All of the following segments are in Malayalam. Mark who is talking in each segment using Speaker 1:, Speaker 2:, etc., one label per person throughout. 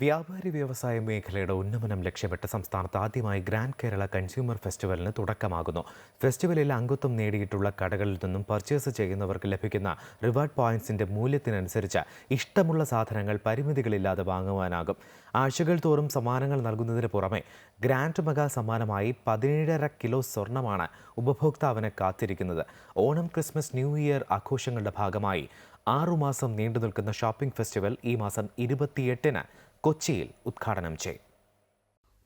Speaker 1: വ്യാപാരി വ്യവസായ മേഖലയുടെ ഉന്നമനം ലക്ഷ്യമിട്ട് സംസ്ഥാനത്ത് ആദ്യമായി ഗ്രാൻഡ് കേരള കൺസ്യൂമർ ഫെസ്റ്റിവലിന് തുടക്കമാകുന്നു. ഫെസ്റ്റിവലിൽ അംഗത്വം നേടിയിട്ടുള്ള കടകളിൽ നിന്നും പർച്ചേസ് ചെയ്യുന്നവർക്ക് ലഭിക്കുന്ന റിവാർഡ് പോയിന്റ്സിന്റെ മൂല്യത്തിനനുസരിച്ച് ഇഷ്ടമുള്ള സാധനങ്ങൾ പരിമിതികളില്ലാതെ വാങ്ങുവാനാകും. ആഴ്ചകൾ തോറും സമ്മാനങ്ങൾ നൽകുന്നതിന് പുറമെ ഗ്രാൻഡ് മെഗാ സമ്മാനമായി പതിനേഴര കിലോ സ്വർണമാണ് ഉപഭോക്താവിനെ കാത്തിരിക്കുന്നത്. ഓണം ക്രിസ്മസ് ന്യൂ ഇയർ ആഘോഷങ്ങളുടെ ഭാഗമായി ആറുമാസം നീണ്ടു നിൽക്കുന്ന ഷോപ്പിംഗ് ഫെസ്റ്റിവൽ ഈ മാസം ഇരുപത്തിയെട്ടിന് കൊച്ചിയിൽ ഉദ്ഘാടനം ചെയ്യും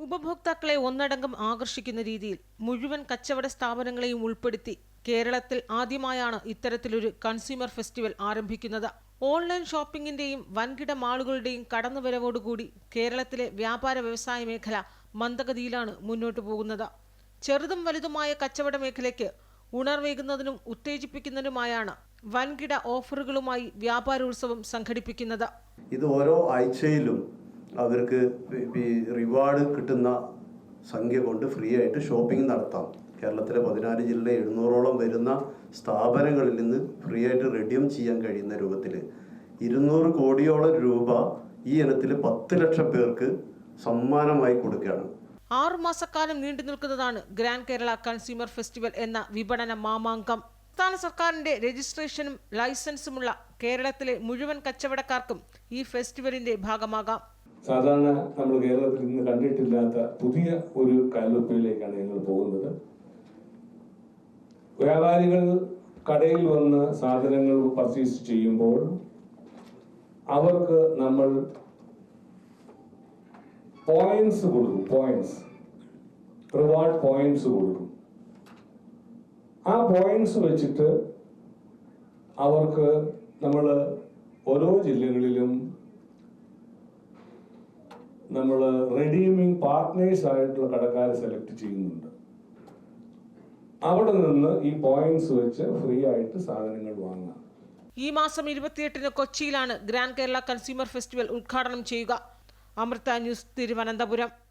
Speaker 2: ഉപഭോക്താക്കളെ ഒന്നടങ്കം ആകർഷിക്കുന്ന രീതിയിൽ മുഴുവൻ കച്ചവട സ്ഥാപനങ്ങളെയും ഉൾപ്പെടുത്തി കേരളത്തിൽ ആദ്യമായാണ് ഇത്തരത്തിലൊരു കൺസ്യൂമർ ഫെസ്റ്റിവൽ ആരംഭിക്കുന്നത്. ഓൺലൈൻ ഷോപ്പിംഗിന്റെയും വൻകിട മാളുകളുടെയും കടന്നുവരവോടുകൂടി കേരളത്തിലെ വ്യാപാര വ്യവസായ മേഖല മന്ദഗതിയിലാണ് മുന്നോട്ടു പോകുന്നത്. ചെറുതും വലുതുമായ കച്ചവട മേഖലയ്ക്ക് ഉണർവേകുന്നതിനും ഉത്തേജിപ്പിക്കുന്നതിനുമായാണ് വൻകിട ഓഫറുകളുമായി വ്യാപാരോത്സവം സംഘടിപ്പിക്കുന്നത്.
Speaker 3: ഇത് ഓരോ ആഴ്ചയിലും അവർക്ക് ഈ റിവാർഡ് കിട്ടുന്ന സംഖ്യ കൊണ്ട് ഫ്രീ ആയിട്ട് ഷോപ്പിംഗ് നടത്താം. കേരളത്തിലെ പതിനാല് ജില്ല എഴുന്നൂറോളം വരുന്ന സ്ഥാപനങ്ങളിൽ നിന്ന് ഫ്രീ ആയിട്ട് റെഡ്യൂം ചെയ്യാൻ കഴിയുന്ന രൂപത്തിൽ ഇരുന്നൂറ് കോടിയോളം രൂപ ഈ ഇനത്തിൽ പത്ത് ലക്ഷം പേർക്ക് സമ്മാനമായി കൊടുക്കുകയാണ്.
Speaker 2: ആറു മാസക്കാലം നീണ്ടു നിൽക്കുന്നതാണ് ഗ്രാൻഡ് കേരള കൺസ്യൂമർ ഫെസ്റ്റിവൽ എന്ന വിപണന മാമാങ്കം. സംസ്ഥാന സർക്കാരിന്റെ രജിസ്ട്രേഷനും ലൈസൻസുമുള്ള കേരളത്തിലെ മുഴുവൻ കച്ചവടക്കാർക്കും ഈ ഫെസ്റ്റിവലിന്റെ ഭാഗമാകാം.
Speaker 4: സാധാരണ നമ്മൾ കേരളത്തിൽ ഇന്ന് കണ്ടിട്ടില്ലാത്ത പുതിയ ഒരു കാൽവെപ്പിലേക്കാണ് ഞങ്ങൾ പോകുന്നത്. വ്യാപാരികൾ കടയിൽ വന്ന് സാധനങ്ങൾ പർച്ചേസ് ചെയ്യുമ്പോൾ അവർക്ക് നമ്മൾ പോയിന്റ്സ് കൊടുക്കും പോയിന്റ്സ് റിവാർഡ് പോയിന്റ്സ് കൊടുക്കും. ആ പോയിന്റ്സ് വെച്ചിട്ട് അവർക്ക് നമ്മൾ ഓരോ ജില്ലകളിലും നമ്മൾ റെഡീമിങ് പാർട്ട്നേഴ്സ് ആയിട്ടുള്ള കടക്കാരെ സെലക്ട് ചെയ്യുന്നുണ്ട്. അവിടെ നിന്ന് ഈ പോയിന്റ്സ് വെച്ച് ഫ്രീ ആയിട്ട് സാധനങ്ങൾ വാങ്ങാം.
Speaker 2: ഈ മാസം ഇരുപത്തിയെട്ടിന് കൊച്ചിയിലാണ് ഗ്രാൻഡ് കേരള കൺസ്യൂമർ ഫെസ്റ്റിവൽ ഉദ്ഘാടനം ചെയ്യുക. അമൃത ന്യൂസ് തിരുവനന്തപുരം.